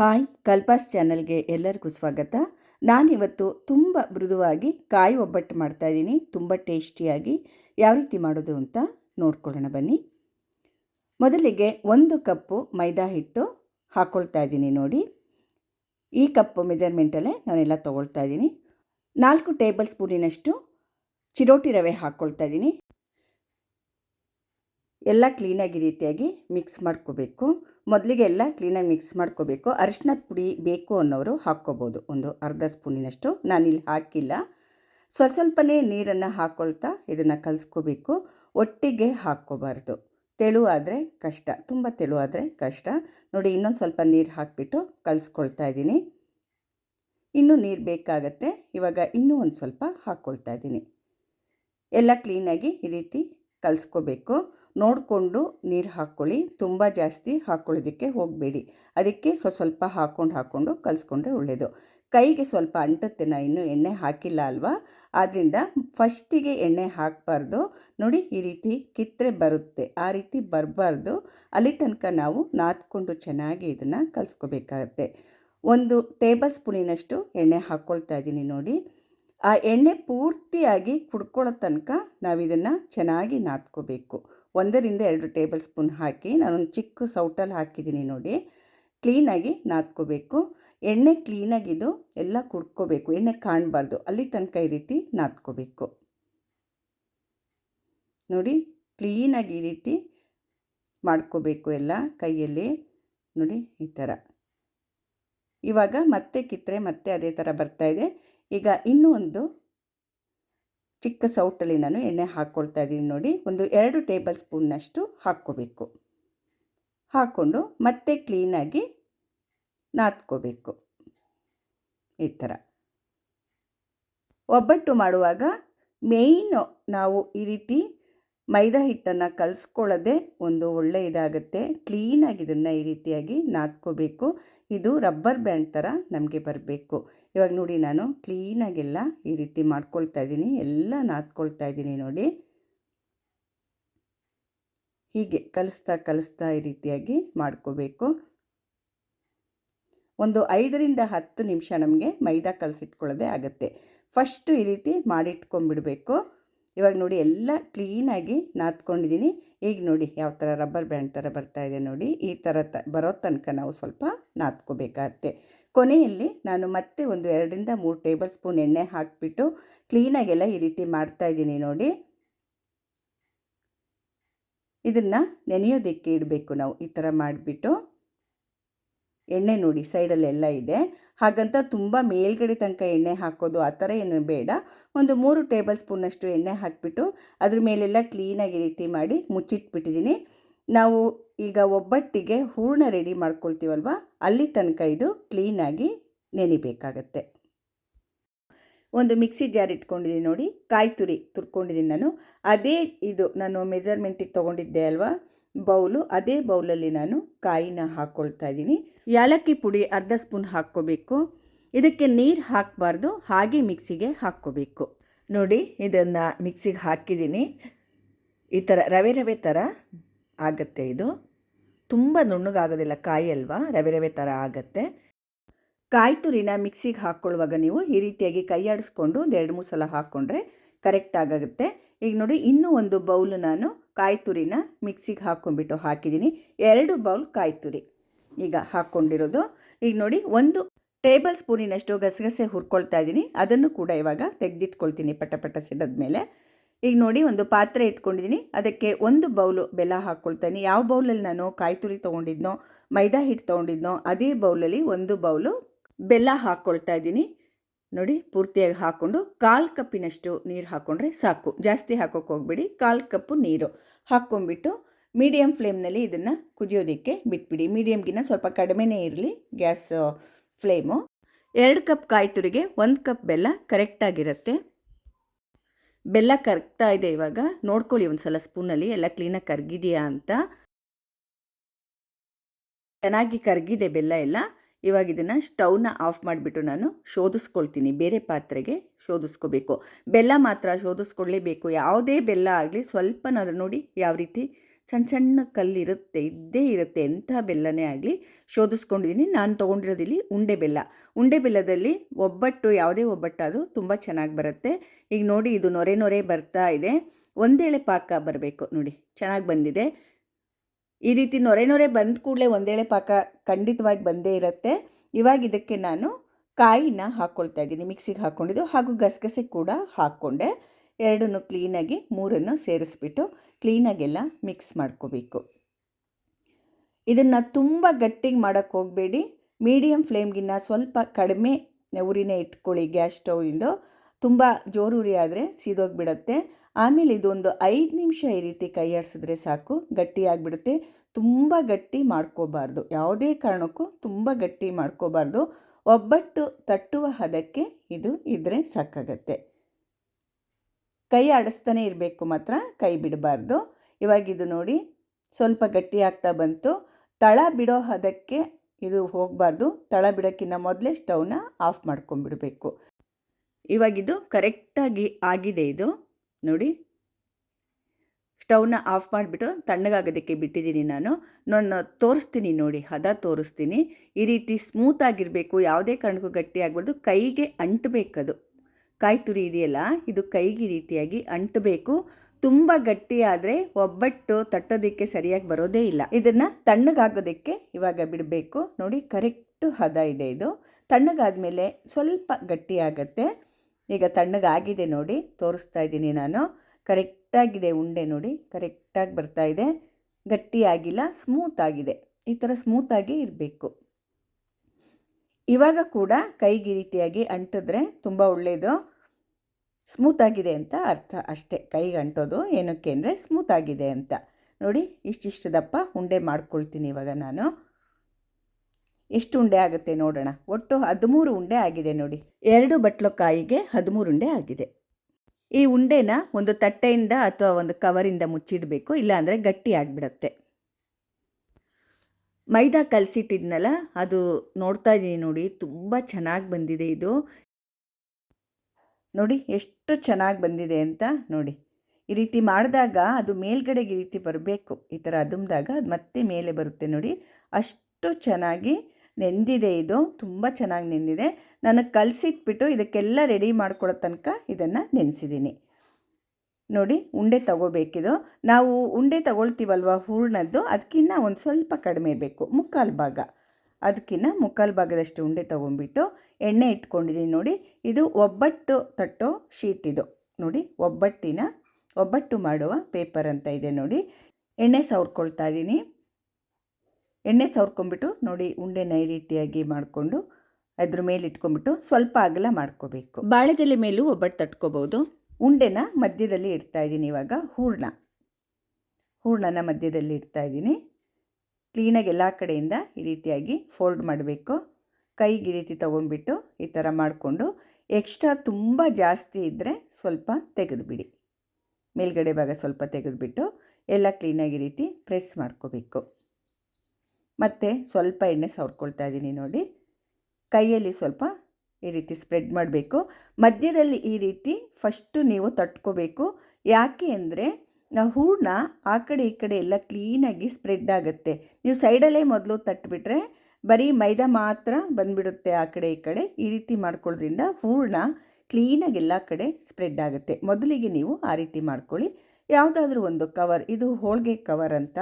Hi ಕಲ್ಪಾಸ್ ಚಾನಲ್ಗೆ ಎಲ್ಲರಿಗೂ ಸ್ವಾಗತ. ನಾನಿವತ್ತು ತುಂಬ ಮೃದುವಾಗಿ ಕಾಯಿ ಒಬ್ಬಟ್ಟು ಮಾಡ್ತಾಯಿದ್ದೀನಿ ತುಂಬ ಟೇಸ್ಟಿಯಾಗಿ. ಯಾವ ರೀತಿ ಮಾಡೋದು ಅಂತ ನೋಡ್ಕೊಳ್ಳೋಣ ಬನ್ನಿ. ಮೊದಲಿಗೆ ಒಂದು ಕಪ್ಪು ಮೈದಾ ಹಿಟ್ಟು ಹಾಕ್ಕೊಳ್ತಾ ಇದ್ದೀನಿ ನೋಡಿ. ಈ ಕಪ್ಪು ಮೆಜರ್ಮೆಂಟಲ್ಲೇ ನಾನೆಲ್ಲ ತೊಗೊಳ್ತಾ ಇದ್ದೀನಿ. ನಾಲ್ಕು ಟೇಬಲ್ ಸ್ಪೂನಿನಷ್ಟು ಚಿರೋಟಿ ರವೆ ಹಾಕ್ಕೊಳ್ತಾ ಇದ್ದೀನಿ. ಎಲ್ಲ ಕ್ಲೀನಾಗಿ ರೀತಿಯಾಗಿ ಮಿಕ್ಸ್ ಮಾಡ್ಕೋಬೇಕು. ಮೊದಲಿಗೆ ಎಲ್ಲ ಕ್ಲೀನಾಗಿ ಮಿಕ್ಸ್ ಮಾಡ್ಕೋಬೇಕು. ಅರಿಶಿನ ಪುಡಿ ಬೇಕು ಅನ್ನೋರು ಹಾಕ್ಕೋಬೋದು. ಒಂದು ಅರ್ಧ ಸ್ಪೂನಿನಷ್ಟು. ನಾನಿಲ್ಲಿ ಹಾಕಿಲ್ಲ. ಸ್ವಲ್ಪ ಸ್ವಲ್ಪನೇ ನೀರನ್ನು ಹಾಕ್ಕೊಳ್ತಾ ಇದನ್ನು ಕಲಿಸ್ಕೋಬೇಕು. ಒಟ್ಟಿಗೆ ಹಾಕ್ಕೋಬಾರ್ದು. ಆದರೆ ಕಷ್ಟ. ತುಂಬ ತೆಳುವಾದರೆ ಕಷ್ಟ. ನೋಡಿ, ಇನ್ನೊಂದು ಸ್ವಲ್ಪ ನೀರು ಹಾಕಿಬಿಟ್ಟು ಕಲಿಸ್ಕೊಳ್ತಾ ಇದ್ದೀನಿ. ಇನ್ನೂ ನೀರು ಬೇಕಾಗತ್ತೆ. ಇವಾಗ ಇನ್ನೂ ಒಂದು ಸ್ವಲ್ಪ ಹಾಕ್ಕೊಳ್ತಾ ಇದ್ದೀನಿ. ಎಲ್ಲ ಕ್ಲೀನಾಗಿ ಈ ರೀತಿ ಕಲಿಸ್ಕೋಬೇಕು. ನೋಡಿಕೊಂಡು ನೀರು ಹಾಕ್ಕೊಳ್ಳಿ ತುಂಬ ಜಾಸ್ತಿ ಹಾಕ್ಕೊಳ್ಳೋದಕ್ಕೆ ಹೋಗಬೇಡಿ. ಅದಕ್ಕೆ ಸ್ವ, ಸ್ವಲ್ಪ ಹಾಕ್ಕೊಂಡು ಹಾಕ್ಕೊಂಡು ಕಲಿಸ್ಕೊಂಡ್ರೆ ಒಳ್ಳೆಯದು ಕೈಗೆ ಸ್ವಲ್ಪ ಅಂಟುತ್ತೆ ನಾ ಇನ್ನೂ ಎಣ್ಣೆ ಹಾಕಿಲ್ಲ ಅಲ್ವಾ? ಆದ್ದರಿಂದ ಫಸ್ಟಿಗೆ ಎಣ್ಣೆ ಹಾಕಬಾರ್ದು. ನೋಡಿ ಈ ರೀತಿ ಕಿತ್ತರೆ ಬರುತ್ತೆ. ಆ ರೀತಿ ಬರಬಾರ್ದು. ಅಲ್ಲಿ ತನಕ ನಾವು ನಾದ್ಕೊಂಡು ಚೆನ್ನಾಗಿ ಇದನ್ನು ಕಲಿಸ್ಕೋಬೇಕಾಗತ್ತೆ. ಒಂದು ಟೇಬಲ್ ಸ್ಪೂನಿನಷ್ಟು ಎಣ್ಣೆ ಹಾಕ್ಕೊಳ್ತಾ ಇದ್ದೀನಿ ನೋಡಿ. ಆ ಎಣ್ಣೆ ಪೂರ್ತಿಯಾಗಿ ಕುಡ್ಕೊಳ್ಳೋ ತನಕ ನಾವಿದನ್ನು ಚೆನ್ನಾಗಿ ನಾದ್ಕೋಬೇಕು. ಒಂದರಿಂದ ಎರಡು ಟೇಬಲ್ ಸ್ಪೂನ್ ಹಾಕಿ ನಾನೊಂದು ಚಿಕ್ಕ ಸೌಟಲ್ಲಿ ಹಾಕಿದ್ದೀನಿ ನೋಡಿ. ಕ್ಲೀನಾಗಿ ನಾದ್ಕೋಬೇಕು. ಎಣ್ಣೆ ಕ್ಲೀನಾಗಿದ್ದು ಎಲ್ಲ ಕುಡ್ಕೋಬೇಕು. ಎಣ್ಣೆ ಕಾಣಬಾರ್ದು. ಅಲ್ಲಿ ತನಕ ಈ ರೀತಿ ನಾದ್ಕೋಬೇಕು. ನೋಡಿ, ಕ್ಲೀನಾಗಿ ಈ ರೀತಿ ಮಾಡ್ಕೋಬೇಕು ಎಲ್ಲ ಕೈಯಲ್ಲಿ. ನೋಡಿ, ಈ ಥರ. ಇವಾಗ ಮತ್ತೆ ಕಿತ್ತರೆ ಮತ್ತೆ ಅದೇ ಥರ ಬರ್ತಾಯಿದೆ ಈಗ ಇನ್ನೂ ಒಂದು ಚಿಕ್ಕ ಸೌಟಲ್ಲಿ ನಾನು ಎಣ್ಣೆ ಹಾಕ್ಕೊಳ್ತಾ ಇದ್ದೀನಿ ನೋಡಿ. ಒಂದು ಎರಡು ಟೇಬಲ್ ಸ್ಪೂನ್ನಷ್ಟು ಹಾಕ್ಕೋಬೇಕು. ಹಾಕ್ಕೊಂಡು ಮತ್ತೆ ಕ್ಲೀನಾಗಿ ನಾದ್ಕೋಬೇಕು. ಈ ಥರ. ಒಬ್ಬಟ್ಟು ಮಾಡುವಾಗ ಮೇಯ್ನು ನಾವು ಈ ರೀತಿ ಮೈದಾ ಹಿಟ್ಟನ್ನು ಕಲಿಸ್ಕೊಳ್ಳೋದೇ ಒಂದು ಒಳ್ಳೆ ಇದಾಗುತ್ತೆ. ಕ್ಲೀನಾಗಿ ಇದನ್ನು ಈ ರೀತಿಯಾಗಿ ನಾದ್ಕೋಬೇಕು. ಇದು ರಬ್ಬರ್ ಬ್ಯಾಂಡ್ ಥರ ನಮಗೆ ಬರಬೇಕು. ಇವಾಗ ನೋಡಿ ನಾನು ಕ್ಲೀನಾಗೆಲ್ಲ ಈ ರೀತಿ ಮಾಡ್ಕೊಳ್ತಾ ಇದ್ದೀನಿ. ಎಲ್ಲ ನಾದ್ಕೊಳ್ತಾ ಇದ್ದೀನಿ ನೋಡಿ. ಹೀಗೆ ಕಲಿಸ್ತಾ ಕಲಿಸ್ತಾ ಈ ರೀತಿಯಾಗಿ ಮಾಡ್ಕೋಬೇಕು. ಒಂದು ಐದರಿಂದ ಹತ್ತು ನಿಮಿಷ ನಮಗೆ ಮೈದಾ ಕಲಸಿಟ್ಕೊಳ್ಳೋದೇ ಆಗುತ್ತೆ. ಫಸ್ಟು ಈ ರೀತಿ ಮಾಡಿಟ್ಕೊಂಡ್ಬಿಡಬೇಕು. ಇವಾಗ ನೋಡಿ ಎಲ್ಲ ಕ್ಲೀನಾಗಿ ನಾದ್ಕೊಂಡಿದ್ದೀನಿ ಈಗ ನೋಡಿ ಯಾವ ಥರ ರಬ್ಬರ್ ಬ್ಯಾಂಡ್ ಥರ ಬರ್ತಾ ಇದೆ ನೋಡಿ. ಈ ಥರ ತ, ಬರೋ ತನಕ ನಾವು ಸ್ವಲ್ಪ ನಾದ್ಕೋಬೇಕಾಗತ್ತೆ. ಕೊನೆಯಲ್ಲಿ ನಾನು ಮತ್ತೆ ಒಂದು ಎರಡರಿಂದ ಮೂರು ಟೇಬಲ್ ಸ್ಪೂನ್ ಎಣ್ಣೆ ಹಾಕಿಬಿಟ್ಟು ಕ್ಲೀನಾಗೆಲ್ಲ ಈ ರೀತಿ ಮಾಡ್ತಾಯಿದ್ದೀನಿ ನೋಡಿ. ಇದನ್ನು ನೆನೆಯೋದಕ್ಕೆ ಇಡಬೇಕು ನಾವು. ಈ ಥರ ಮಾಡಿಬಿಟ್ಟು ಎಣ್ಣೆ ನೋಡಿ ಸೈಡಲ್ಲೆಲ್ಲ ಇದೆ. ಹಾಗಂತ ತುಂಬ ಮೇಲ್ಗಡೆ ತನಕ ಎಣ್ಣೆ ಹಾಕೋದು ಆ ಥರ ಏನು ಬೇಡ. ಒಂದು ಮೂರು ಟೇಬಲ್ ಸ್ಪೂನಷ್ಟು ಎಣ್ಣೆ ಹಾಕಿಬಿಟ್ಟು ಅದ್ರ ಮೇಲೆಲ್ಲ ಕ್ಲೀನಾಗಿ ರೀತಿ ಮಾಡಿ ಮುಚ್ಚಿಟ್ಬಿಟ್ಟಿದ್ದೀನಿ. ನಾವು ಈಗ ಒಬ್ಬಟ್ಟಿಗೆ ಹೂರ್ಣ ರೆಡಿ ಮಾಡ್ಕೊಳ್ತೀವಲ್ವ? ಅಲ್ಲಿ ತನಕ ಇದು ಕ್ಲೀನಾಗಿ ನೆನಿಬೇಕಾಗತ್ತೆ. ಒಂದು ಮಿಕ್ಸಿ ಜಾರ್ ಇಟ್ಕೊಂಡಿದ್ದೀನಿ ನೋಡಿ. ಕಾಯಿ ತುರಿ ತುರ್ಕೊಂಡಿದ್ದೀನಿ ನಾನು. ಅದೇ ಇದು ನಾನು ಮೆಜರ್ಮೆಂಟಿಗೆ ತೊಗೊಂಡಿದ್ದೆ ಅಲ್ವಾ? ಬೌಲು, ಅದೇ ಬೌಲಲ್ಲಿ ನಾನು ಕಾಯಿನ ಹಾಕ್ಕೊಳ್ತಾ ಇದ್ದೀನಿ. ಯಾಲಕ್ಕಿ ಪುಡಿ ಅರ್ಧ ಸ್ಪೂನ್ ಹಾಕ್ಕೋಬೇಕು. ಇದಕ್ಕೆ ನೀರು ಹಾಕಬಾರ್ದು, ಹಾಗೆ ಮಿಕ್ಸಿಗೆ ಹಾಕ್ಕೋಬೇಕು. ನೋಡಿ, ಇದನ್ನು ಮಿಕ್ಸಿಗೆ ಹಾಕಿದ್ದೀನಿ. ಈ ಥರ ರವೆ ರವೆ ಥರ ಆಗುತ್ತೆ ಇದು. ತುಂಬ ನುಣ್ಣಗಾಗೋದಿಲ್ಲ ಕಾಯಿ ಅಲ್ವಾ? ರವೆ ರವೆ ಥರ ಆಗುತ್ತೆ. ಕಾಯಿ ತುರಿನ ಮಿಕ್ಸಿಗೆ ಹಾಕ್ಕೊಳ್ಳುವಾಗ ನೀವು ಈ ರೀತಿಯಾಗಿ ಕೈ ಆಡಿಸ್ಕೊಂಡು ಒಂದು ಎರಡು ಮೂರು ಸಲ ಹಾಕ್ಕೊಂಡ್ರೆ ಕರೆಕ್ಟ್ ಆಗುತ್ತೆ. ಈಗ ನೋಡಿ, ಇನ್ನೂ ಒಂದು ಬೌಲ್ ನಾನು ಕಾಯಿ ತುರಿನ ಮಿಕ್ಸಿಗೆ ಹಾಕ್ಕೊಂಡ್ಬಿಟ್ಟು ಹಾಕಿದ್ದೀನಿ. ಎರಡು ಬೌಲ್ ಕಾಯಿ ತುರಿ ಈಗ ಹಾಕ್ಕೊಂಡಿರೋದು. ಈಗ ನೋಡಿ, ಒಂದು ಟೇಬಲ್ ಸ್ಪೂನಿನಷ್ಟು ಗಸಗಸೆ ಹುರ್ಕೊಳ್ತಾ ಇದ್ದೀನಿ. ಅದನ್ನು ಕೂಡ ಇವಾಗ ತೆಗೆದಿಟ್ಕೊಳ್ತೀನಿ ಪಟ ಪಟ ಸಿಡದ ಮೇಲೆ. ಈಗ ನೋಡಿ, ಒಂದು ಪಾತ್ರೆ ಇಟ್ಕೊಂಡಿದ್ದೀನಿ. ಅದಕ್ಕೆ ಒಂದು ಬೌಲು ಬೆಲ್ಲ ಹಾಕ್ಕೊಳ್ತೀನಿ ಯಾವ ಬೌಲಲ್ಲಿ ನಾನು ಕಾಯಿ ತುರಿ ತೊಗೊಂಡಿದ್ನೋ, ಮೈದಾ ಹಿಟ್ಟು ತೊಗೊಂಡಿದ್ನೋ, ಅದೇ ಬೌಲಲ್ಲಿ ಒಂದು ಬೌಲು ಬೆಲ್ಲ ಹಾಕ್ಕೊಳ್ತಾ ಇದ್ದೀನಿ. ನೋಡಿ, ಪೂರ್ತಿಯಾಗಿ ಹಾಕ್ಕೊಂಡು ಕಾಲು ಕಪ್ಪಿನಷ್ಟು ನೀರು ಹಾಕ್ಕೊಂಡ್ರೆ ಸಾಕು. ಜಾಸ್ತಿ ಹಾಕೋಕೆ ಹೋಗ್ಬೇಡಿ. ಕಾಲು ಕಪ್ಪು ನೀರು ಹಾಕ್ಕೊಂಡ್ಬಿಟ್ಟು ಮೀಡಿಯಮ್ ಫ್ಲೇಮ್ನಲ್ಲಿ ಇದನ್ನು ಕುದಿಯೋದಕ್ಕೆ ಬಿಟ್ಬಿಡಿ. ಮೀಡಿಯಮ್ಗಿನ್ನ ಸ್ವಲ್ಪ ಕಡಿಮೆನೇ ಇರಲಿ ಗ್ಯಾಸ್ ಫ್ಲೇಮು. ಎರಡು ಕಪ್ ಕಾಯಿ ತುರಿಗೆ ಒಂದು ಕಪ್ ಬೆಲ್ಲ ಕರೆಕ್ಟಾಗಿರುತ್ತೆ ಬೆಲ್ಲ ಕರಗ್ತಾ ಇದೆ ಇವಾಗ. ನೋಡ್ಕೊಳ್ಳಿ ಒಂದು ಸಲ ಸ್ಪೂನಲ್ಲಿ. ಎಲ್ಲ ಕ್ಲೀನಾಗಿ ಕರಗಿದೆಯಾ ಅಂತ. ಚೆನ್ನಾಗಿ ಕರಗಿದೆ ಬೆಲ್ಲ ಎಲ್ಲ. ಇವಾಗ ಇದನ್ನು ಸ್ಟವ್ನ ಆಫ್ ಮಾಡಿಬಿಟ್ಟು ನಾನು ಶೋಧಿಸ್ಕೊಳ್ತೀನಿ. ಬೇರೆ ಪಾತ್ರೆಗೆ ಶೋಧಿಸ್ಕೋಬೇಕು. ಬೆಲ್ಲ ಮಾತ್ರ ಶೋಧಿಸ್ಕೊಳ್ಳೇಬೇಕು ಯಾವುದೇ ಬೆಲ್ಲ ಆಗಲಿ ಸ್ವಲ್ಪನಾದರೂ ನೋಡಿ ಯಾವ ರೀತಿ ಸಣ್ಣ ಸಣ್ಣ ಕಲ್ಲಿರುತ್ತೆ, ಇದ್ದೇ ಇರುತ್ತೆ ಎಂಥ ಬೆಲ್ಲನೇ ಆಗಲಿ ಶೋಧಿಸ್ಕೊಂಡಿದ್ದೀನಿ. ನಾನು ತೊಗೊಂಡಿರೋದಿಲ್ಲಿ ಉಂಡೆ ಬೆಲ್ಲ. ಉಂಡೆ ಬೆಲ್ಲದಲ್ಲಿ ಒಬ್ಬಟ್ಟು, ಯಾವುದೇ ಒಬ್ಬಟ್ಟಾದರೂ ತುಂಬ ಚೆನ್ನಾಗಿ ಬರುತ್ತೆ. ಈಗ ನೋಡಿ ಇದು ನೊರೆ ನೊರೆ ಬರ್ತಾ ಇದೆ. ಒಂದೇಳೆ ಪಾಕ ಬರಬೇಕು. ನೋಡಿ ಚೆನ್ನಾಗಿ ಬಂದಿದೆ. ಈ ರೀತಿ ನೊರೆ ನೊರೆ ಬಂದ ಕೂಡಲೇ ಒಂದೇಳೆ ಪಾಕ ಖಂಡಿತವಾಗಿ ಬಂದೇ ಇರುತ್ತೆ. ಇವಾಗ ಇದಕ್ಕೆ ನಾನು ಕಾಯಿನ ಹಾಕ್ಕೊಳ್ತಾ ಇದ್ದೀನಿ. ಮಿಕ್ಸಿಗೆ ಹಾಕ್ಕೊಂಡಿದ್ದು ಹಾಗೂ ಗಸಗಸೆ ಕೂಡ ಹಾಕ್ಕೊಂಡೆ. ಎರಡನ್ನು ಕ್ಲೀನಾಗಿ, ಮೂರನ್ನು ಸೇರಿಸ್ಬಿಟ್ಟು ಕ್ಲೀನಾಗೆಲ್ಲ ಮಿಕ್ಸ್ ಮಾಡ್ಕೋಬೇಕು. ಇದನ್ನು ತುಂಬ ಗಟ್ಟಿಗೆ ಮಾಡೋಕ್ಕೆ ಹೋಗಬೇಡಿ. ಮೀಡಿಯಮ್ ಫ್ಲೇಮ್ಗಿನ್ನ ಸ್ವಲ್ಪ ಕಡಿಮೆ ಉರಿನೇ ಇಟ್ಕೊಳ್ಳಿ ಗ್ಯಾಸ್ ಸ್ಟೌವಿಂದು. ತುಂಬ ಜೋರು ಉರಿ ಆದರೆ ಸೀದೋಗಿಬಿಡತ್ತೆ. ಆಮೇಲೆ ಇದೊಂದು ಐದು ನಿಮಿಷ ಈ ರೀತಿ ಕೈ ಆಡಿಸಿದ್ರೆ ಸಾಕು ಗಟ್ಟಿಯಾಗಿಬಿಡುತ್ತೆ ತುಂಬ ಗಟ್ಟಿ ಮಾಡ್ಕೋಬಾರ್ದು. ಯಾವುದೇ ಕಾರಣಕ್ಕೂ ತುಂಬ ಗಟ್ಟಿ ಮಾಡ್ಕೋಬಾರ್ದು. ಒಬ್ಬಟ್ಟು ತಟ್ಟುವ ಹದಕ್ಕೆ ಇದು ಇದ್ದರೆ ಸಾಕಾಗತ್ತೆ. ಕೈ ಆಡಿಸ್ತಾನೆ ಇರಬೇಕು ಮಾತ್ರ, ಕೈ ಬಿಡಬಾರ್ದು. ಇವಾಗ ಇದು ನೋಡಿ, ಸ್ವಲ್ಪ ಗಟ್ಟಿ ಆಗ್ತಾ ಬಂತು. ತಳ ಬಿಡೋ ಹದಕ್ಕೆ ಇದು ಹೋಗಬಾರ್ದು. ತಳ ಬಿಡೋಕ್ಕಿಂತ ಮೊದಲೇ ಸ್ಟವ್ನ ಆಫ್ ಮಾಡ್ಕೊಂಡ್ಬಿಡಬೇಕು. ಇವಾಗಿದು ಕರೆಕ್ಟಾಗಿ ಆಗಿದೆ ಇದು. ನೋಡಿ. ಸ್ಟವ್ನ ಆಫ್ ಮಾಡಿಬಿಟ್ಟು ತಣ್ಣಗಾಗೋದಕ್ಕೆ ಬಿಟ್ಟಿದ್ದೀನಿ ನಾನು. ನಾನು ತೋರಿಸ್ತೀನಿ ನೋಡಿ, ಹದ ತೋರಿಸ್ತೀನಿ. ಈ ರೀತಿ ಸ್ಮೂತ್ ಆಗಿರಬೇಕು, ಯಾವುದೇ ಕಾರಣಕ್ಕೂ ಗಟ್ಟಿ ಆಗಬಾರ್ದು. ಕೈಗೆ ಅಂಟಬೇಕದು. ಕಾಯಿ ತುರಿ ಇದೆಯಲ್ಲ, ಇದು ಕೈಗೆ ರೀತಿಯಾಗಿ ಅಂಟಬೇಕು. ತುಂಬ ಗಟ್ಟಿ ಆದರೆ ಒಬ್ಬಟ್ಟು ತಟ್ಟೋದಕ್ಕೆ ಸರಿಯಾಗಿ ಬರೋದೇ ಇಲ್ಲ. ಇದನ್ನು ತಣ್ಣಗಾಗೋದಕ್ಕೆ ಇವಾಗ ಬಿಡಬೇಕು. ನೋಡಿ, ಕರೆಕ್ಟು ಹದ ಇದೆ ಇದು. ತಣ್ಣಗಾದ ಮೇಲೆ ಸ್ವಲ್ಪ ಗಟ್ಟಿ ಈಗ ತಣ್ಣಗಾಗಿದೆ ನೋಡಿ, ತೋರಿಸ್ತಾ ಇದ್ದೀನಿ ನಾನು. ಕರೆಕ್ಟಾಗಿದೆ ಉಂಡೆ ನೋಡಿ, ಕರೆಕ್ಟಾಗಿ ಬರ್ತಾ ಇದೆ. ಗಟ್ಟಿಯಾಗಿಲ್ಲ, ಸ್ಮೂತ್ ಆಗಿದೆ. ಈ ಥರ ಸ್ಮೂತಾಗಿ ಇರಬೇಕು. ಇವಾಗ ಕೂಡ ಕೈಗೆ ರೀತಿಯಾಗಿ ಅಂಟಿದ್ರೆ ತುಂಬ ಒಳ್ಳೆಯದು ಸ್ಮೂತಾಗಿದೆ ಅಂತ ಅರ್ಥ ಅಷ್ಟೇ. ಕೈಗೆ ಅಂಟೋದು ಏನಕ್ಕೆ ಅಂದರೆ ಸ್ಮೂತಾಗಿದೆ ಅಂತ. ನೋಡಿ ಇಷ್ಟಿಷ್ಟು ದಪ್ಪ ಉಂಡೆ ಮಾಡ್ಕೊಳ್ತೀನಿ ಇವಾಗ ನಾನು. ಎಷ್ಟು ಉಂಡೆ ಆಗುತ್ತೆ ನೋಡೋಣ. ಒಟ್ಟು ಹದಿಮೂರು ಉಂಡೆ ಆಗಿದೆ ನೋಡಿ. ಎರಡು ಬಟ್ಲು ಕಾಯಿಗೆ ಹದಿಮೂರು ಉಂಡೆ ಆಗಿದೆ. ಈ ಉಂಡೆನ ಒಂದು ತಟ್ಟೆಯಿಂದ ಅಥವಾ ಒಂದು ಕವರಿಂದ ಮುಚ್ಚಿಡಬೇಕು, ಇಲ್ಲಾಂದರೆ ಗಟ್ಟಿ ಆಗಿಬಿಡತ್ತೆ. ಮೈದಾ ಕಲಸಿಟ್ಟಿದ್ನಲ್ಲ, ಅದು ನೋಡ್ತಾ ಇದ್ದೀನಿ ನೋಡಿ, ತುಂಬ ಚೆನ್ನಾಗಿ ಬಂದಿದೆ ಇದು. ನೋಡಿ, ಎಷ್ಟು ಚೆನ್ನಾಗಿ ಬಂದಿದೆ ಅಂತ ನೋಡಿ. ಈ ರೀತಿ ಮಾಡಿದಾಗ ಅದು ಮೇಲ್ಗಡೆಗೆ ಈ ರೀತಿ ಬರಬೇಕು. ಈ ಥರ ಅದುಮ್ದಾಗ ಅದು ಮತ್ತೆ ಮೇಲೆ ಬರುತ್ತೆ ನೋಡಿ. ಅಷ್ಟು ಚೆನ್ನಾಗಿ ನೆಂದಿದೆ ಇದು, ತುಂಬ ಚೆನ್ನಾಗಿ ನೆಂದಿದೆ. ನಾನು ಕಲಸಿಟ್ಬಿಟ್ಟು ಇದಕ್ಕೆಲ್ಲ ರೆಡಿ ಮಾಡ್ಕೊಳ್ಳೋ ತನಕ ಇದನ್ನು ನೆನೆಸಿದ್ದೀನಿ. ನೋಡಿ, ಉಂಡೆ ತಗೋಬೇಕಿದು. ನಾವು ಉಂಡೆ ತಗೊಳ್ತೀವಲ್ವ ಹೂರ್ಣದ್ದು? ಅದಕ್ಕಿಂತ ಒಂದು ಸ್ವಲ್ಪ ಕಡಿಮೆ ಬೇಕು ಮುಕ್ಕಾಲು ಭಾಗ. ಅದಕ್ಕಿಂತ ಮುಕ್ಕಾಲು ಭಾಗದಷ್ಟು ಉಂಡೆ ತೊಗೊಂಡ್ಬಿಟ್ಟು ಎಣ್ಣೆ ಇಟ್ಕೊಂಡಿದ್ದೀನಿ ನೋಡಿ. ಇದು ಒಬ್ಬಟ್ಟು ತಟ್ಟೋ ಶೀಟ್ ಇದು. ನೋಡಿ, ಒಬ್ಬಟ್ಟಿನ, ಒಬ್ಬಟ್ಟು ಮಾಡುವ ಪೇಪರ್ ಅಂತ ಇದೆ ನೋಡಿ. ಎಣ್ಣೆ ಸವ್ರ್ಕೊಳ್ತಾ ಇದ್ದೀನಿ ಎಣ್ಣೆ ಸವರ್ಕೊಂಬಿಟ್ಟು ನೋಡಿ ಉಂಡೆನ ಈ ರೀತಿಯಾಗಿ ಮಾಡಿಕೊಂಡು ಅದ್ರ ಮೇಲೆ ಇಟ್ಕೊಂಡ್ಬಿಟ್ಟು ಸ್ವಲ್ಪ ಅಗಲ ಮಾಡ್ಕೋಬೇಕು. ಬಾಳೆದೆಲೆ ಮೇಲೂ ಒಬ್ಬಟ್ಟು ತಟ್ಕೋಬೋದು. ಉಂಡೆನ ಮಧ್ಯದಲ್ಲಿ ಇಡ್ತಾ ಇದ್ದೀನಿ ಇವಾಗ ಹೂರ್ಣ. ಹೂರ್ಣನ ಮಧ್ಯದಲ್ಲಿ ಇಡ್ತಾ ಇದ್ದೀನಿ. ಕ್ಲೀನಾಗಿ ಎಲ್ಲ ಕಡೆಯಿಂದ ಈ ರೀತಿಯಾಗಿ ಫೋಲ್ಡ್ ಮಾಡಬೇಕು. ಕೈಗೆ ಈ ರೀತಿ ತೊಗೊಂಡ್ಬಿಟ್ಟು ಈ ಥರ ಮಾಡಿಕೊಂಡು ಎಕ್ಸ್ಟ್ರಾ ತುಂಬ ಜಾಸ್ತಿ ಇದ್ದರೆ ಸ್ವಲ್ಪ ತೆಗೆದುಬಿಡಿ. ಮೇಲ್ಗಡೆ ಭಾಗ ಸ್ವಲ್ಪ ತೆಗೆದುಬಿಟ್ಟು ಎಲ್ಲ ಕ್ಲೀನಾಗಿ ಈ ರೀತಿ ಪ್ರೆಸ್ ಮಾಡ್ಕೋಬೇಕು. ಮತ್ತು ಸ್ವಲ್ಪ ಎಣ್ಣೆ ಸವರ್ಕೊಳ್ತಾ ಇದ್ದೀನಿ ನೋಡಿ. ಕೈಯಲ್ಲಿ ಸ್ವಲ್ಪ ಈ ರೀತಿ ಸ್ಪ್ರೆಡ್ ಮಾಡಬೇಕು. ಮಧ್ಯದಲ್ಲಿ ಈ ರೀತಿ ಫಸ್ಟು ನೀವು ತಟ್ಕೋಬೇಕು. ಯಾಕೆ ಅಂದರೆ ಹೂರಣ ಆ ಕಡೆ ಈ ಕಡೆ ಎಲ್ಲ ಕ್ಲೀನಾಗಿ ಸ್ಪ್ರೆಡ್ ಆಗುತ್ತೆ. ನೀವು ಸೈಡಲ್ಲೇ ಮೊದಲು ತಟ್ಟಿಬಿಟ್ರೆ ಬರೀ ಮೈದಾ ಮಾತ್ರ ಬಂದುಬಿಡುತ್ತೆ ಆ ಕಡೆ ಈ ಕಡೆ. ಈ ರೀತಿ ಮಾಡ್ಕೊಳ್ಳೋದ್ರಿಂದ ಹೂರಣ ಕ್ಲೀನಾಗಿ ಎಲ್ಲ ಕಡೆ ಸ್ಪ್ರೆಡ್ ಆಗುತ್ತೆ. ಮೊದಲಿಗೆ ನೀವು ಆ ರೀತಿ ಮಾಡ್ಕೊಳ್ಳಿ. ಯಾವುದಾದ್ರೂ ಒಂದು ಕವರ್ ಇದು ಹೋಳಿಗೆ ಕವರ್ ಅಂತ.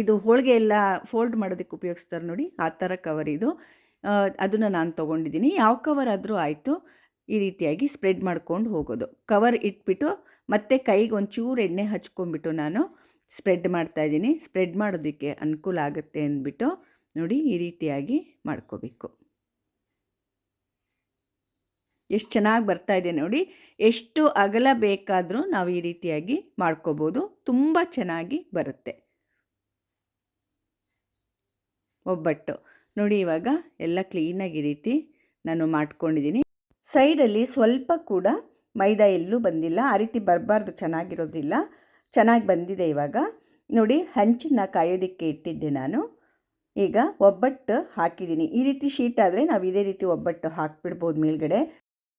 ಇದು ಹೋಳಿಗೆ ಎಲ್ಲ ಫೋಲ್ಡ್ ಮಾಡೋದಕ್ಕೆ ಉಪಯೋಗಿಸ್ತಾರೆ ನೋಡಿ, ಆ ಥರ ಕವರ್ ಇದು. ಅದನ್ನು ನಾನು ತೊಗೊಂಡಿದ್ದೀನಿ. ಯಾವ ಕವರ್ ಆದರೂ ಆಯಿತು, ಈ ರೀತಿಯಾಗಿ ಸ್ಪ್ರೆಡ್ ಮಾಡ್ಕೊಂಡು ಹೋಗೋದು. ಕವರ್ ಇಟ್ಬಿಟ್ಟು ಮತ್ತೆ ಕೈಗೆ ಒಂಚೂರು ಎಣ್ಣೆ ಹಚ್ಕೊಂಡ್ಬಿಟ್ಟು ನಾನು ಸ್ಪ್ರೆಡ್ ಮಾಡ್ತಾಯಿದ್ದೀನಿ ಸ್ಪ್ರೆಡ್ ಮಾಡೋದಕ್ಕೆ ಅನುಕೂಲ ಆಗುತ್ತೆ ಅಂದ್ಬಿಟ್ಟು ನೋಡಿ, ಈ ರೀತಿಯಾಗಿ ಮಾಡ್ಕೋಬೇಕು. ಎಷ್ಟು ಚೆನ್ನಾಗಿ ಬರ್ತಾ ಇದೆ ನೋಡಿ. ಎಷ್ಟು ಅಗಲ ಬೇಕಾದರೂ ನಾವು ಈ ರೀತಿಯಾಗಿ ಮಾಡ್ಕೋಬೋದು. ತುಂಬ ಚೆನ್ನಾಗಿ ಬರುತ್ತೆ. ಒಬ್ಬಟ್ಟು. ನೋಡಿ ಇವಾಗ ಎಲ್ಲ ಕ್ಲೀನಾಗಿ ರೀತಿ ನಾನು ಮಾಡ್ಕೊಂಡಿದ್ದೀನಿ ಸೈಡಲ್ಲಿ ಸ್ವಲ್ಪ ಕೂಡ ಮೈದಾ ಎಲ್ಲೂ ಬಂದಿಲ್ಲ. ಆ ರೀತಿ ಬರಬಾರ್ದು, ಚೆನ್ನಾಗಿರೋದಿಲ್ಲ. ಚೆನ್ನಾಗಿ ಬಂದಿದೆ ಇವಾಗ. ನೋಡಿ ಹಂಚನ್ನ ಕಾಯೋದಕ್ಕೆ ಇಟ್ಟಿದ್ದೆ ನಾನು. ಈಗ ಒಬ್ಬಟ್ಟು ಹಾಕಿದ್ದೀನಿ ಈ ರೀತಿ ಶೀಟ್ ಆದರೆ ನಾವು ಇದೇ ರೀತಿ ಒಬ್ಬಟ್ಟು ಹಾಕ್ಬಿಡ್ಬೋದು ಮೇಲ್ಗಡೆ.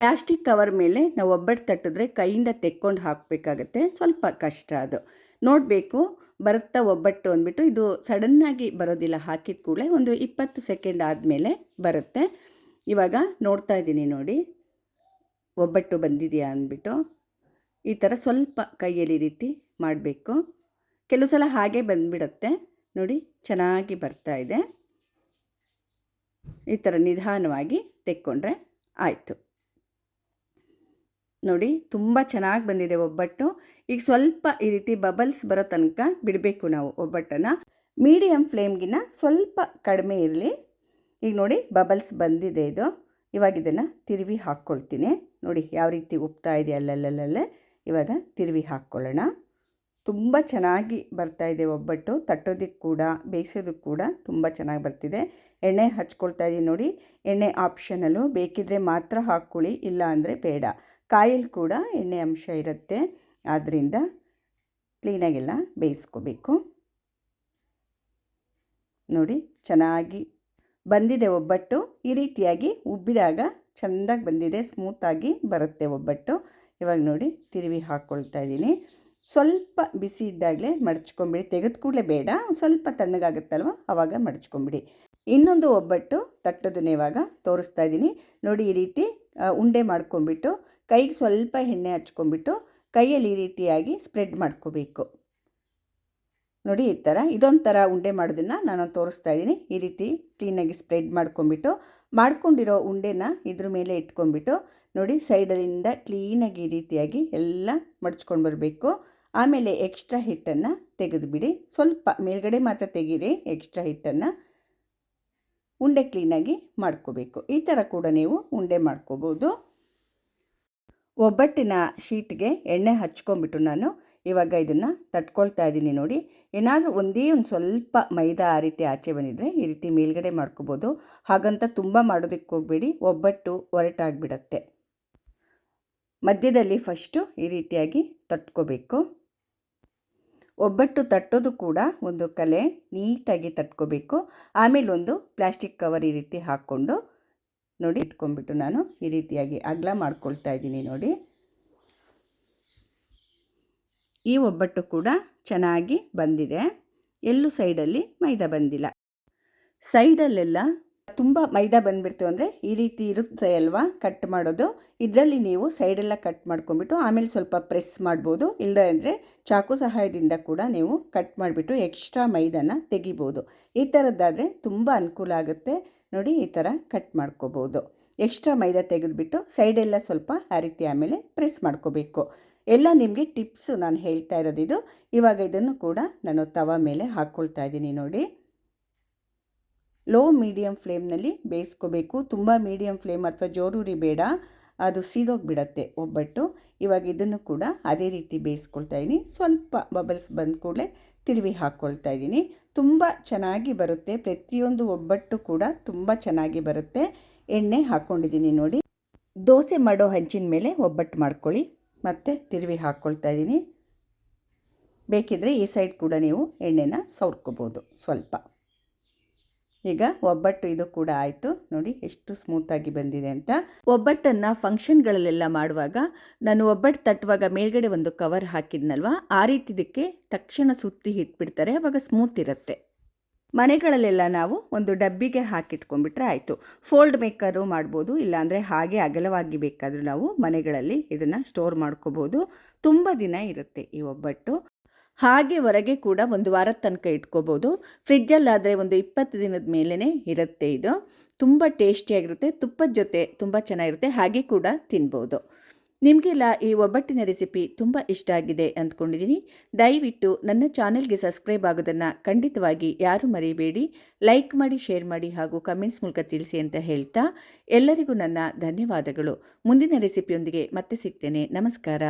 ಪ್ಲಾಸ್ಟಿಕ್ ಕವರ್ ಮೇಲೆ ನಾವು ಒಬ್ಬಟ್ಟು ತಟ್ಟಿದ್ರೆ ಕೈಯಿಂದ ತೆಕ್ಕೊಂಡು ಹಾಕಬೇಕಾಗತ್ತೆ. ಸ್ವಲ್ಪ ಕಷ್ಟ ಅದು. ನೋಡಬೇಕು, ಬರುತ್ತಾ ಒಬ್ಬಟ್ಟು ಅಂದ್ಬಿಟ್ಟು ಇದು ಸಡನ್ನಾಗಿ ಬರೋದಿಲ್ಲ. ಹಾಕಿದ ಕೂಡಲೇ ಒಂದು ಇಪ್ಪತ್ತು ಸೆಕೆಂಡ್ ಆದಮೇಲೆ ಬರುತ್ತೆ. ಇವಾಗ ನೋಡ್ತಾ ಇದ್ದೀನಿ ನೋಡಿ. ಒಬ್ಬಟ್ಟು ಬಂದಿದೆಯಾ ಅಂದ್ಬಿಟ್ಟು. ಈ ಥರ ಸ್ವಲ್ಪ ಕೈಯಲ್ಲಿ ರೀತಿ ಮಾಡಬೇಕು. ಕೆಲವು ಸಲ ಹಾಗೆ ಬಂದುಬಿಡುತ್ತೆ. ನೋಡಿ, ಚೆನ್ನಾಗಿ ಬರ್ತಾ ಇದೆ. ಈ ಥರ ನಿಧಾನವಾಗಿ ತೆಕ್ಕೊಂಡ್ರೆ ಆಯಿತು. ನೋಡಿ, ತುಂಬ ಚೆನ್ನಾಗಿ ಬಂದಿದೆ ಒಬ್ಬಟ್ಟು. ಈಗ ಸ್ವಲ್ಪ ಈ ರೀತಿ ಬಬಲ್ಸ್ ಬರೋ ತನಕ ಬಿಡಬೇಕು ನಾವು ಒಬ್ಬಟ್ಟನ್ನು. ಮೀಡಿಯಮ್ ಫ್ಲೇಮ್ಗಿನ್ನ ಸ್ವಲ್ಪ ಕಡಿಮೆ ಇರಲಿ. ಈಗ ನೋಡಿ ಬಬಲ್ಸ್ ಬಂದಿದೆ ಇದು. ಇವಾಗ ಇದನ್ನು ತಿರುವಿ ಹಾಕ್ಕೊಳ್ತೀನಿ. ನೋಡಿ, ಯಾವ ರೀತಿ ಉಪ್ತಾ ಇದೆ ಅಲ್ಲಲ್ಲಲ್ಲೇ ಇವಾಗ ತಿರುವಿ ಹಾಕ್ಕೊಳ್ಳೋಣ. ತುಂಬ ಚೆನ್ನಾಗಿ ಬರ್ತಾ ಇದೆ ಒಬ್ಬಟ್ಟು. ತಟ್ಟೋದಕ್ಕೆ ಕೂಡ ಬೇಯಿಸೋದಕ್ಕೆ ಕೂಡ ತುಂಬ ಚೆನ್ನಾಗಿ ಬರ್ತಿದೆ. ಎಣ್ಣೆ ಹಚ್ಕೊಳ್ತಾ ಇದ್ದೀನಿ ನೋಡಿ. ಎಣ್ಣೆ ಆಪ್ಷನಲ್ಲು ಬೇಕಿದ್ರೆ ಮಾತ್ರ ಹಾಕ್ಕೊಳ್ಳಿ ಇಲ್ಲ ಅಂದರೆ ಬೇಡ. ಕಾಯಲ್ಲಿ ಕೂಡ ಎಣ್ಣೆ ಅಂಶ ಇರುತ್ತೆ. ಆದ್ದರಿಂದ ಕ್ಲೀನಾಗೆಲ್ಲ ಬೇಯಿಸ್ಕೋಬೇಕು. ನೋಡಿ, ಚೆನ್ನಾಗಿ ಬಂದಿದೆ ಒಬ್ಬಟ್ಟು. ಈ ರೀತಿಯಾಗಿ ಉಬ್ಬಿದಾಗ ಚೆಂದಾಗಿ ಬಂದಿದೆ ಸ್ಮೂತಾಗಿ ಬರುತ್ತೆ ಒಬ್ಬಟ್ಟು. ಇವಾಗ ನೋಡಿ, ತಿರುವಿ ಹಾಕ್ಕೊಳ್ತಾ ಇದ್ದೀನಿ. ಸ್ವಲ್ಪ ಬಿಸಿ ಇದ್ದಾಗಲೇ ಮಡಚ್ಕೊಂಬಿಡಿ. ತೆಗೆದು ಕೂಡಲೇ ಬೇಡ, ಸ್ವಲ್ಪ ತಣ್ಣಗಾಗುತ್ತಲ್ವ? ಆವಾಗ ಮಡಚ್ಕೊಂಬಿಡಿ. ಇನ್ನೊಂದು ಒಬ್ಬಟ್ಟು ತಟ್ಟೋದನ್ನ ಇವಾಗ ತೋರಿಸ್ತಾ ಇದ್ದೀನಿ. ನೋಡಿ, ಈ ರೀತಿ ಉಂಡೆ ಮಾಡ್ಕೊಂಬಿಟ್ಟು ಕೈಗೆ ಸ್ವಲ್ಪ ಎಣ್ಣೆ ಹಚ್ಕೊಂಡ್ಬಿಟ್ಟು ಕೈಯಲ್ಲಿ ಈ ರೀತಿಯಾಗಿ ಸ್ಪ್ರೆಡ್ ಮಾಡ್ಕೋಬೇಕು. ನೋಡಿ ಈ ಥರ ಇದೊಂಥರ ಉಂಡೆ ಮಾಡೋದನ್ನು ನಾನು ತೋರಿಸ್ತಾ ಇದ್ದೀನಿ. ಈ ರೀತಿ ಕ್ಲೀನಾಗಿ ಸ್ಪ್ರೆಡ್ ಮಾಡ್ಕೊಂಬಿಟ್ಟು ಮಾಡ್ಕೊಂಡಿರೋ ಉಂಡೆನ ಇದ್ರ ಮೇಲೆ ಇಟ್ಕೊಂಡ್ಬಿಟ್ಟು, ನೋಡಿ ಸೈಡಲ್ಲಿಂದ ಕ್ಲೀನಾಗಿ ಈ ರೀತಿಯಾಗಿ ಎಲ್ಲ ಮಡ್ಚ್ಕೊಂಡು ಬರಬೇಕು. ಆಮೇಲೆ ಎಕ್ಸ್ಟ್ರಾ ಹಿಟ್ಟನ್ನು ತೆಗೆದುಬಿಡಿ. ಸ್ವಲ್ಪ ಮೇಲ್ಗಡೆ ಮಾತ್ರ ತೆಗೀರಿ, ಎಕ್ಸ್ಟ್ರಾ ಹಿಟ್ಟನ್ನು. ಉಂಡೆ ಕ್ಲೀನಾಗಿ ಮಾಡ್ಕೋಬೇಕು. ಈ ಥರ ಕೂಡ ನೀವು ಉಂಡೆ ಮಾಡ್ಕೋಬೋದು. ಒಬ್ಬಟ್ಟಿನ ಶೀಟ್ಗೆ ಎಣ್ಣೆ ಹಚ್ಕೊಂಡ್ಬಿಟ್ಟು ನಾನು ಇವಾಗ ಇದನ್ನು ತಟ್ಕೊಳ್ತಾ ಇದ್ದೀನಿ ನೋಡಿ. ಏನಾದರೂ ಒಂದೇ ಒಂದು ಸ್ವಲ್ಪ ಮೈದಾ ಆ ರೀತಿ ಆಚೆ ಬಂದಿದ್ದರೆ ಈ ರೀತಿ ಮೇಲ್ಗಡೆ ಮಾಡ್ಕೋಬೋದು. ಹಾಗಂತ ತುಂಬ ಮಾಡೋದಕ್ಕೆ ಹೋಗಬೇಡಿ, ಒಬ್ಬಟ್ಟು ಒರಟಾಗಿಬಿಡತ್ತೆ. ಮಧ್ಯದಲ್ಲಿ ಫಸ್ಟು ಈ ರೀತಿಯಾಗಿ ತಟ್ಕೋಬೇಕು. ಒಬ್ಬಟ್ಟು ತಟ್ಟೋದು ಕೂಡ ಒಂದು ಕಲೆ ನೀಟಾಗಿ ತಟ್ಕೋಬೇಕು. ಆಮೇಲೆ ಒಂದು ಪ್ಲಾಸ್ಟಿಕ್ ಕವರ್ ಈ ರೀತಿ ಹಾಕ್ಕೊಂಡು ನೋಡಿ ಇಟ್ಕೊಂಡ್ಬಿಟ್ಟು ನಾನು ಈ ರೀತಿಯಾಗಿ ಅಗಲ ಮಾಡ್ಕೊಳ್ತಾ ಇದ್ದೀನಿ ನೋಡಿ. ಈ ಒಬ್ಬಟ್ಟು ಕೂಡ ಚೆನ್ನಾಗಿ ಬಂದಿದೆ. ಎಲ್ಲೂ ಸೈಡಲ್ಲಿ ಮೈದಾ ಬಂದಿಲ್ಲ. ಸೈಡಲ್ಲೆಲ್ಲ ತುಂಬ ಮೈದಾ ಬಂದುಬಿಡ್ತು ಅಂದರೆ ಈ ರೀತಿ ಇರುತ್ತೆ ಅಲ್ವಾ ಕಟ್ ಮಾಡೋದು. ಇದರಲ್ಲಿ ನೀವು ಸೈಡೆಲ್ಲ ಕಟ್ ಮಾಡ್ಕೊಂಡ್ಬಿಟ್ಟು ಆಮೇಲೆ ಸ್ವಲ್ಪ ಪ್ರೆಸ್ ಮಾಡ್ಬೋದು. ಇಲ್ಲ ಚಾಕು ಸಹಾಯದಿಂದ ಕೂಡ ನೀವು ಕಟ್ ಮಾಡಿಬಿಟ್ಟು ಎಕ್ಸ್ಟ್ರಾ ಮೈದಾನ ತೆಗಿಬೋದು. ಈ ಥರದ್ದಾದರೆ ತುಂಬ ಅನುಕೂಲ ಆಗುತ್ತೆ. ನೋಡಿ ಈ ಥರ ಕಟ್ ಮಾಡ್ಕೋಬೋದು. ಎಕ್ಸ್ಟ್ರಾ ಮೈದಾ ತೆಗೆದುಬಿಟ್ಟು ಸೈಡೆಲ್ಲ ಸ್ವಲ್ಪ ಆ ರೀತಿ ಆಮೇಲೆ ಪ್ರೆಸ್ ಮಾಡ್ಕೋಬೇಕು. ಎಲ್ಲ ನಿಮಗೆ ಟಿಪ್ಸು ನಾನು ಹೇಳ್ತಾ ಇರೋದಿದು. ಇವಾಗ ಇದನ್ನು ಕೂಡ ನಾನು ತವ ಮೇಲೆ ಹಾಕ್ಕೊಳ್ತಾ ಇದ್ದೀನಿ ನೋಡಿ. ಲೋ ಮೀಡಿಯಮ್ ಫ್ಲೇಮ್ನಲ್ಲಿ ಬೇಯಿಸ್ಕೋಬೇಕು. ತುಂಬ ಮೀಡಿಯಮ್ ಫ್ಲೇಮ್ ಅಥವಾ ಜೋರೂರಿ ಬೇಡ. ಅದು ಸೀದೋಗಿಬಿಡತ್ತೆ ಒಬ್ಬಟ್ಟು. ಇವಾಗ ಇದನ್ನು ಕೂಡ ಅದೇ ರೀತಿ ಬೇಯಿಸ್ಕೊಳ್ತಾ ಇದ್ದೀನಿ. ಸ್ವಲ್ಪ ಬಬಲ್ಸ್ ಬಂದ ಕೂಡಲೇ ತಿರುವಿ ಹಾಕ್ಕೊಳ್ತಾ ಇದ್ದೀನಿ. ತುಂಬ ಚೆನ್ನಾಗಿ ಬರುತ್ತೆ. ಪ್ರತಿಯೊಂದು ಒಬ್ಬಟ್ಟು ಕೂಡ ತುಂಬ ಚೆನ್ನಾಗಿ ಬರುತ್ತೆ. ಎಣ್ಣೆ ಹಾಕ್ಕೊಂಡಿದ್ದೀನಿ ನೋಡಿ. ದೋಸೆ ಮಾಡೋ ಹಂಚಿನ ಮೇಲೆ ಒಬ್ಬಟ್ಟು ಮಾಡ್ಕೊಳ್ಳಿ. ಮತ್ತು ತಿರುವಿ ಹಾಕ್ಕೊಳ್ತಾ ಇದ್ದೀನಿ. ಬೇಕಿದ್ದರೆ ಈ ಸೈಡ್ ಕೂಡ ನೀವು ಎಣ್ಣೆನ ಸವರ್ಕೋಬೋದು ಸ್ವಲ್ಪ. ಈಗ ಒಬ್ಬಟ್ಟು ಇದು ಕೂಡ ಆಯಿತು. ನೋಡಿ ಎಷ್ಟು ಸ್ಮೂತಾಗಿ ಬಂದಿದೆ ಅಂತ. ಒಬ್ಬಟ್ಟನ್ನು ಫಂಕ್ಷನ್ಗಳಲ್ಲೆಲ್ಲ ಮಾಡುವಾಗ ನಾನು ಒಬ್ಬಟ್ಟು ತಟ್ಟುವಾಗ ಮೇಲ್ಗಡೆ ಒಂದು ಕವರ್ ಹಾಕಿದ್ನಲ್ವ? ಆ ರೀತಿ ಇದಕ್ಕೆ ತಕ್ಷಣ ಸುತ್ತಿ ಇಟ್ಬಿಡ್ತಾರೆ. ಅವಾಗ ಸ್ಮೂತ್ ಇರುತ್ತೆ. ಮನೆಗಳಲ್ಲೆಲ್ಲ ನಾವು ಒಂದು ಡಬ್ಬಿಗೆ ಹಾಕಿಟ್ಕೊಂಡ್ಬಿಟ್ರೆ ಆಯಿತು. ಫೋಲ್ಡ್ ಮೇಕರು ಮಾಡ್ಬೋದು, ಇಲ್ಲಾಂದರೆ ಹಾಗೆ ಅಗಲವಾಗಿ ಬೇಕಾದರೂ ನಾವು ಮನೆಗಳಲ್ಲಿ ಇದನ್ನು ಸ್ಟೋರ್ ಮಾಡ್ಕೋಬೋದು. ತುಂಬ ದಿನ ಇರುತ್ತೆ ಈ ಒಬ್ಬಟ್ಟು. ಹಾಗೆ ಹೊರಗೆ ಕೂಡ ಒಂದು ವಾರದ ತನಕ ಇಟ್ಕೋಬೋದು. ಫ್ರಿಜ್ಜಲ್ಲಾದರೆ ಒಂದು ಇಪ್ಪತ್ತು ದಿನದ ಮೇಲೇ ಇರುತ್ತೆ ಇದು. ತುಂಬ ಟೇಸ್ಟಿಯಾಗಿರುತ್ತೆ, ತುಪ್ಪದ ಜೊತೆ ತುಂಬ ಚೆನ್ನಾಗಿರುತ್ತೆ, ಹಾಗೆ ಕೂಡ ತಿನ್ಬೋದು. ನಿಮಗೆಲ್ಲ ಈ ಒಬ್ಬಟ್ಟಿನ ರೆಸಿಪಿ ತುಂಬ ಇಷ್ಟ ಆಗಿದೆ ಅಂದ್ಕೊಂಡಿದ್ದೀನಿ ದಯವಿಟ್ಟು ನನ್ನ ಚಾನೆಲ್ಗೆ ಸಬ್ಸ್ಕ್ರೈಬ್ ಆಗೋದನ್ನು ಖಂಡಿತವಾಗಿ ಯಾರೂ ಮರಿಬೇಡಿ. ಲೈಕ್ ಮಾಡಿ, ಶೇರ್ ಮಾಡಿ ಹಾಗೂ ಕಮೆಂಟ್ಸ್ ಮೂಲಕ ತಿಳಿಸಿ ಅಂತ ಹೇಳ್ತಾ ಎಲ್ಲರಿಗೂ ನನ್ನ ಧನ್ಯವಾದಗಳು. ಮುಂದಿನ ರೆಸಿಪಿಯೊಂದಿಗೆ ಮತ್ತೆ ಸಿಗ್ತೇನೆ. ನಮಸ್ಕಾರ.